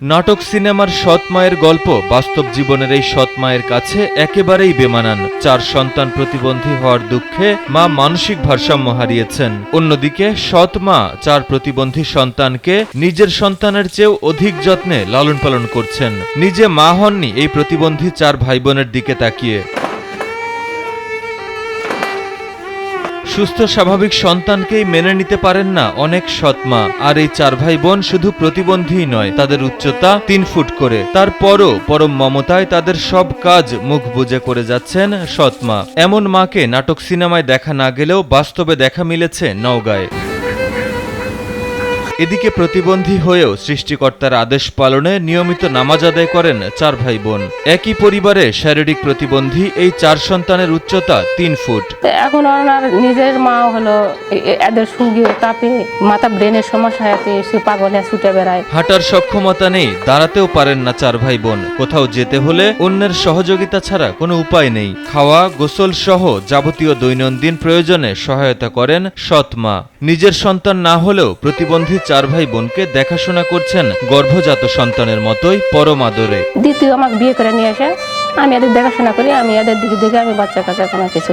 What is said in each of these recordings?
নাটক সিনেমার সৎ মায়ের গল্প, বাস্তব জীবনের এই সৎ মায়ের কাছে একেবারেই বেমানান। চার সন্তান প্রতিবন্ধী হওয়ার দুঃখে মা মানসিক ভারসাম্য হারিয়েছেন। অন্যদিকে, সৎ মা চার প্রতিবন্ধী সন্তানকে নিজের সন্তানের চেয়েও অধিক যত্নে লালন পালন করছেন। নিজে মা হননি এই প্রতিবন্ধী চার ভাই বোনের দিকে তাকিয়ে। সুস্থ স্বাভাবিক সন্তানকেই মেনে নিতে পারেন না অনেক সৎমা। আর এই চার ভাই বোন শুধু প্রতিবন্ধীই নয়, তাদের উচ্চতা তিন ফুট করে। তারপরও পরম মমতায় তাদের সব কাজ মুখ বুঝে করে যাচ্ছেন সৎমা। এমন মাকে নাটক সিনেমায় দেখা না গেলেও বাস্তবে দেখা মিলেছে নওগাঁয়। এদিকে প্রতিবন্ধী হয়েও সৃষ্টিকর্তার আদেশ পালনে নিয়মিত নামাজ আদায় করেন চার ভাই বোন একই পরিবারে শারীরিক প্রতিবন্ধী এই চার সন্তানের উচ্চতা তিন ফুট। এখন ওনার নিজের মা হলো এদের তাপে মাথা ব্রেনের সমস্যা সে পাগলে ছুটে বেড়ায়। হাঁটার সক্ষমতা নেই দাঁড়াতেও পারেন না চার ভাই বোন কোথাও যেতে হলে অন্যের সহযোগিতা ছাড়া কোনো উপায় নেই। খাওয়া গোসল সহ যাবতীয় দৈনন্দিন প্রয়োজনে সহায়তা করেন সৎ মা। নিজের সন্তান না হলেও প্রতিবন্ধী চার ভাই বোনকে দেখাশোনা করছেন গর্ভজাত সন্তানের মতোই পরম আদরে। দ্বিতীয় আমাকে বিয়ে করে নিয়ে আসে। আমি এদের দেখাশোনা করি, আমি এদের দিকে দেখে আমি কিছু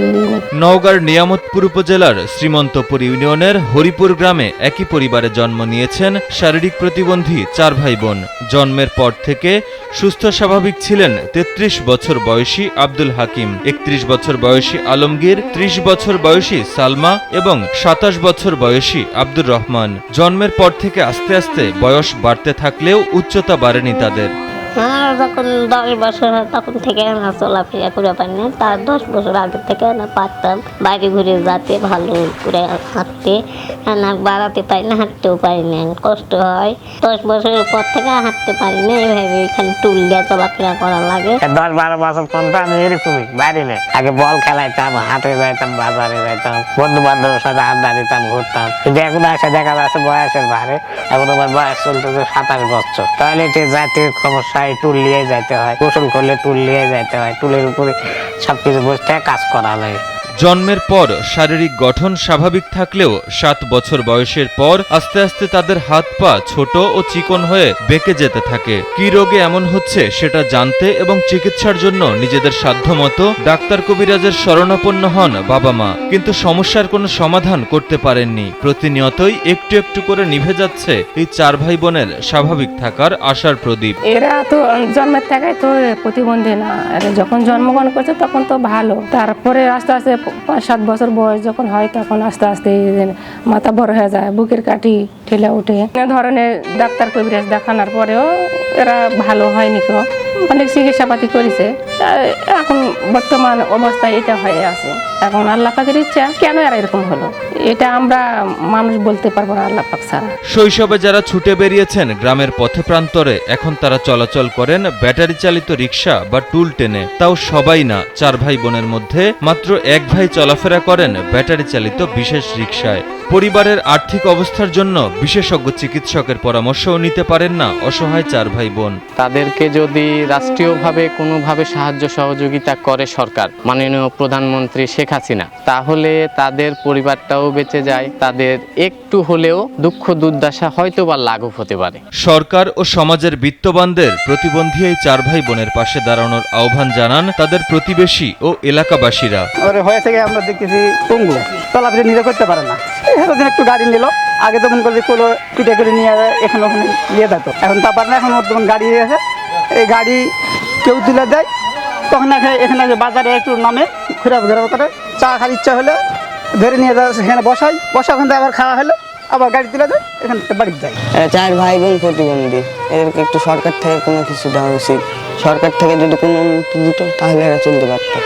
নওগাঁর নিয়ামতপুর উপজেলার শ্রীমন্তপুর ইউনিয়নের হরিপুর গ্রামে একই পরিবারে জন্ম নিয়েছেন শারীরিক প্রতিবন্ধী চার ভাই বোন জন্মের পর থেকে সুস্থ স্বাভাবিক ছিলেন ৩৩ বছর বয়সী আব্দুল হাকিম, একত্রিশ বছর বয়সী আলমগীর ৩০ বছর বয়সী সালমা এবং সাতাশ বছর বয়সী আব্দুর রহমান। জন্মের পর থেকে আস্তে আস্তে বয়স বাড়তে থাকলেও উচ্চতা বাড়েনি তাদের। আমার যখন দশ বছর হয়, তখন থেকে না চলাফেরা করে পারি না তার দশ বছর আগে থেকে না পারতাম। বাইরে ঘুরে যেতে, ভালো করে হাঁটতে। না, বাড়াতে পারি না, হাঁটতেও পারি না। কষ্ট হয়। দশ বছরের পর থেকে হাঁটতে পারি না। এইভাবে এখানে টুল দিয়ে চলাফেরা করা লাগে। দশ বারো বছর পর্যন্ত আমি এরকমই বাইরে আগে বল খেলাইতাম, হাটে যাইতাম, বাজারে যাইতাম বন্ধু বান্ধবের সাথে আড্ডা দিতাম, ঘুরতাম। কিন্তু এখন এসে দেখা যাচ্ছে বয়সের ভারে এখন আমার বয়স চলতেছে সাতাশ বছর। টয়লেটে যাইতে সমস্যায় টুল নিয়ে যাইতে হয়। গোসল করলে টুল নিয়ে যাইতে হয়। টুলের উপরে সবকিছু বসতে কাজ করা লাগে জন্মের পর শারীরিক গঠন স্বাভাবিক থাকলেও সাত বছর বয়সের পর আস্তে আস্তে তাদের হাত পা ছোট ও চিকন হয়ে বেঁকে যেতে থাকে। কি রোগে এমন হচ্ছে সেটা জানতে এবং চিকিৎসার জন্য নিজেদের সাধ্যমতো ডাক্তার কবিরাজের শরণাপন্ন হন বাবা মা। কিন্তু সমস্যার কোনো সমাধান করতে পারেননি। প্রতিনিয়তই একটু একটু করে নিভে যাচ্ছে এই চার ভাই বোনের স্বাভাবিক থাকার আশার প্রদীপ। এরা তো জন্মের থেকে তো প্রতিবন্ধী না। যখন জন্মগ্রহণ করছে তখন তো ভালো। তারপরে আস্তে আস্তে পাঁচ সাত বছর বয়স যখন হয়, তখন আস্তে আস্তে মাথা বড় হয়ে যায়, বুকের কাঠি ঠেলে ওঠে ধরনের ডাক্তার কবিরাজ দেখানোর পরেও এরা ভালো হয়নি কেউ অনেক চিকিৎসাপাতি করেছে। এখন বর্তমান অবস্থায় এটা হয়ে আছে। এখন আল্লাহ পাকের ইচ্ছা, কেন এরা এরকম হলো? এটা আমরা মানুষ বলতে পারব না আল্লাহ পাক ছাড়া। শৈশবে যারা ছুটে বেরিয়েছেন গ্রামের পথে প্রান্তরে, এখন তারা চলাচল করেন ব্যাটারি চালিত রিক্সা বা টুল টেনে। তাও সবাই না, চার ভাই বোনের মধ্যে, মাত্র এক ভাই চলাফেরা করেন ব্যাটারি চালিত বিশেষ রিক্সায় পরিবারের আর্থিক অবস্থার জন্য বিশেষজ্ঞ চিকিৎসকের পরামর্শও নিতে পারেন না অসহায় চার ভাই বোন। তাদেরকে যদি রাষ্ট্রীয়ভাবে কোনোভাবে সাহায্য সহযোগিতা করে সরকার মাননীয় প্রধানমন্ত্রী শেখ হাসিনা তাহলে তাদের পরিবারটাও বেঁচে যায় তাদের একটু হলেও দুঃখ দুর্দশা হয়তো বা লাঘব হতে পারে। সরকার ও সমাজের বিত্তবানদের প্রতিবন্ধী এই চার ভাই বোনের পাশে দাঁড়ানোর আহ্বান জানান তাদের প্রতিবেশী ও এলাকাবাসীরা। হয়ে থেকে আমরা দেখতেছি পঙ্গু চলাফেরা নিজে করতে পারে না। একটু গাড়ি নিল আগে তো মনে করছি কোলো পিঠে করে নিয়ে এখানে ওখানে নিয়ে যেত এখন তা পারে না এখন ওর তখন গাড়ি আছে। এই গাড়ি কেউ তুলে দেয়। তখন এখানে বাজারে একটু নামে ঘুরে ঘুরে করে চা খাওয়ার ইচ্ছা হলে, ধরে নিয়ে যাওয়া সেখানে বসাই। বসা ওখান থেকে আবার খাওয়া হলো, আবার গাড়ি তুলে দেয়, এখান থেকে বাড়িতে যায়। চার ভাই বোন প্রতিবন্ধী, এদেরকে একটু সরকার থেকে কোনো কিছু দেওয়া উচিত। সরকার থেকে যদি কোনো দিত, তাহলে এরা চলতে পারতো।